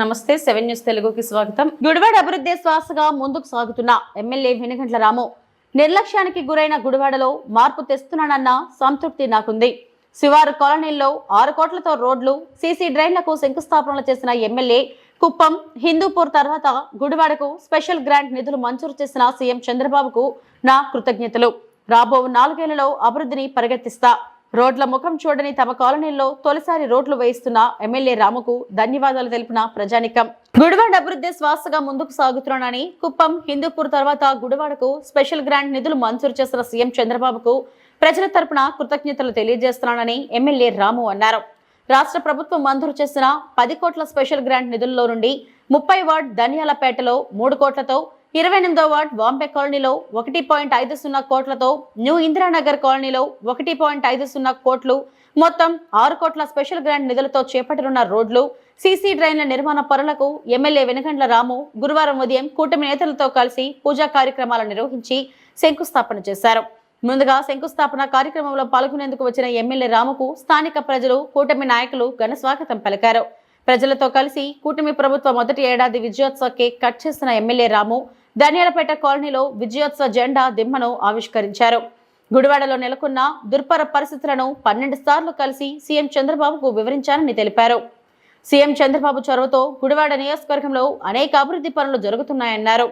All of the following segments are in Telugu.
నమస్తే సెవెన్ న్యూస్ తెలుగుకి స్వాగతం. గుడివాడ అభివృద్ధి శ్వాసగా ముందుకు సాగుతున్న ఎమ్మెల్యే వెనుగంట్ల రాము నిర్లక్ష్యానికి గురైన గుడివాడలో మార్పు తెస్తున్నానన్న సంతృప్తి నాకుంది. శివారు కాలనీల్లో ఆరు కోట్లతో రోడ్లు సీసీ డ్రైన్లకు శంకుస్థాపనలు చేసిన ఎమ్మెల్యే కుప్పం హిందూపూర్ తర్వాత గుడివాడకు స్పెషల్ గ్రాంట్ నిధులు మంజూరు చేసిన సీఎం చంద్రబాబుకు నా కృతజ్ఞతలు. రాబో నాలుగేళ్ళలో అభివృద్ధిని పరిగెత్తిస్తా. రోడ్ల ముఖం చూడని తమ కాలనీల్లో తొలిసారి రోడ్లు వేయిస్తున్న ఎమ్మెల్యే రాముకు ధన్యవాదాలు తెలిపిన ప్రజానికం. గుడివాడ అభివృద్ధి శ్వాసగా ముందుకు సాగుతున్నానని కుప్పం హిందూపూర్ తర్వాత గుడివాడకు స్పెషల్ గ్రాంట్ నిధులు మంజూరు చేసిన సీఎం చంద్రబాబుకు ప్రజల తరపున కృతజ్ఞతలు తెలియజేస్తున్నానని ఎమ్మెల్యే రాము అన్నారు. రాష్ట్ర ప్రభుత్వం మంజూరు చేసిన పది కోట్ల స్పెషల్ గ్రాంట్ నిధుల్లో నుండి ముప్పై వార్డ్ ధనియాలపేటలో మూడు కోట్లతో ఇరవై ఎనిమిదో వార్డ్ బాంబే కాలనీలో ఒకటి పాయింట్ ఐదు సున్నా కోట్లతో న్యూ ఇందిరానగర్ కాలనీలో ఒకటి పాయింట్ ఐదు సున్నా కోట్లు మొత్తం ఆరు కోట్ల స్పెషల్ గ్రాంట్ నిధులతో చేపట్టనున్న రోడ్లు సీసీ డ్రైన్ల నిర్మాణ పనులకు ఎమ్మెల్యే వెనుగండ్ల రాము గురువారం ఉదయం కూటమి నేతలతో కలిసి పూజా కార్యక్రమాలు నిర్వహించి శంకుస్థాపన చేశారు. ముందుగా శంకుస్థాపన కార్యక్రమంలో పాల్గొనేందుకు వచ్చిన ఎమ్మెల్యే రాముకు స్థానిక ప్రజలు కూటమి నాయకులు ఘన స్వాగతం పలికారు. ప్రజలతో కలిసి కూటమి ప్రభుత్వ మొదటి ఏడాది విజయోత్సవ కేక్ కట్ చేసిన ఎమ్మెల్యే రాము ధనియాలపేట కాలనీలో విజయోత్సవ జెండా దిమ్మను ఆవిష్కరించారు. గుడివాడలో నెలకొన్న దుర్పర పరిస్థితులను పన్నెండు సార్లు కలిసి సీఎం చంద్రబాబుకు వివరించారని తెలిపారు. సీఎం చంద్రబాబు చొరవతో గుడివాడ నియోజకవర్గంలో అనేక అభివృద్ధి పనులు జరుగుతున్నాయన్నారు.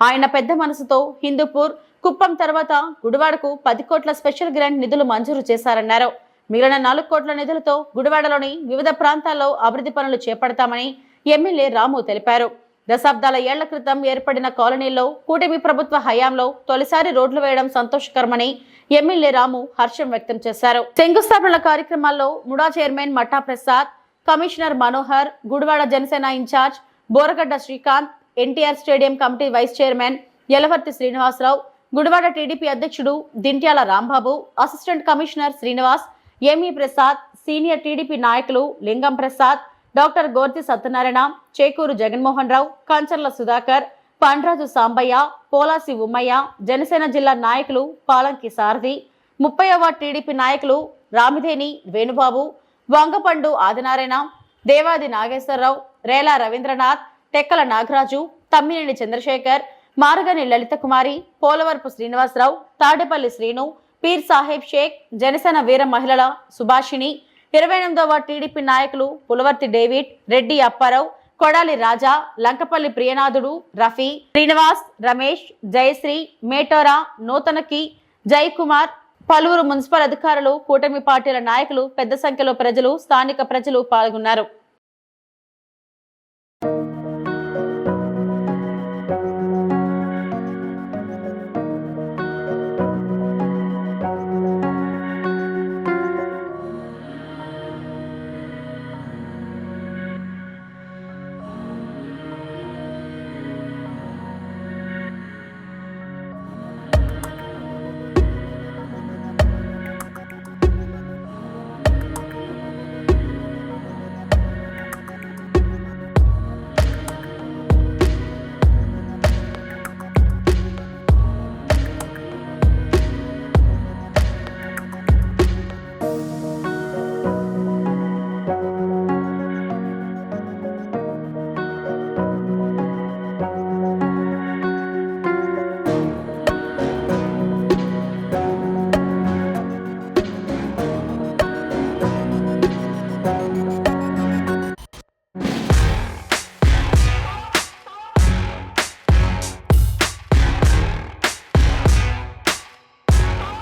ఆయన పెద్ద మనసుతో హిందూపూర్ కుప్పం తర్వాత గుడివాడకు పది కోట్ల స్పెషల్ గ్రాంట్ నిధులు మంజూరు చేశారన్నారు. మిగిలిన నాలుగు కోట్ల నిధులతో గుడివాడలోని వివిధ ప్రాంతాల్లో అభివృద్ధి పనులు చేపడతామని ఎమ్మెల్యే రాము తెలిపారు. దశాబ్దాల ఏళ్ళ క్రితం ఏర్పడిన కాలనీల్లో కూటమి ప్రభుత్వ హయాంలో తొలిసారి రోడ్లు వేయడం సంతోషకరమని ఎమ్మెల్యే రాము హర్షం వ్యక్తం చేశారు. శంకుస్థాపనల కార్యక్రమాల్లో MUDA chairman Matta Prasad commissioner Manohar Gudivada Janasena in charge Boragadda Srikanth NTR stadium committee vice chairman Yalavarthi Srinivasarao Gudivada TDP అధ్యక్షుడు Dintyala Rambabu assistant commissioner Srinivas ME Prasad senior TDP నాయకులు లింగం ప్రసాద్ డాక్టర్ గోర్తి సత్యనారాయణ చేకూరు జగన్మోహన్ రావు కంచర్ల సుధాకర్ పండ్రాజు సాంబయ్య పోలాసి ఉమ్మయ్య జనసేన జిల్లా నాయకులు పాలంకి సారథి ముప్పైవ టీడీపీ నాయకులు రామిదేని వేణుబాబు వంగపండు ఆదినారాయణ దేవాది నాగేశ్వరరావు రేలా రవీంద్రనాథ్ టెక్కల నాగరాజు తమ్మినేని చంద్రశేఖర్ మారగని లలిత కుమారి పోలవరపు శ్రీనివాసరావు తాడేపల్లి శ్రీను పీర్ సాహెబ్ షేక్ జనసేన వీర మహిళల సుభాషిణి ఇరవై ఎనిమిదవ టీడీపీ నాయకులు పులవర్తి డేవిడ్ రెడ్డి అప్పారావు కొడాలి రాజా లంకపల్లి ప్రియనాథుడు రఫీ శ్రీనివాస్ రమేష్ జయశ్రీ మేటోరా నూతనకి జయకుమార్ పలువురు మున్సిపల్ అధికారులు కూటమి పార్టీల నాయకులు పెద్ద సంఖ్యలో ప్రజలు స్థానిక ప్రజలు పాల్గొన్నారు.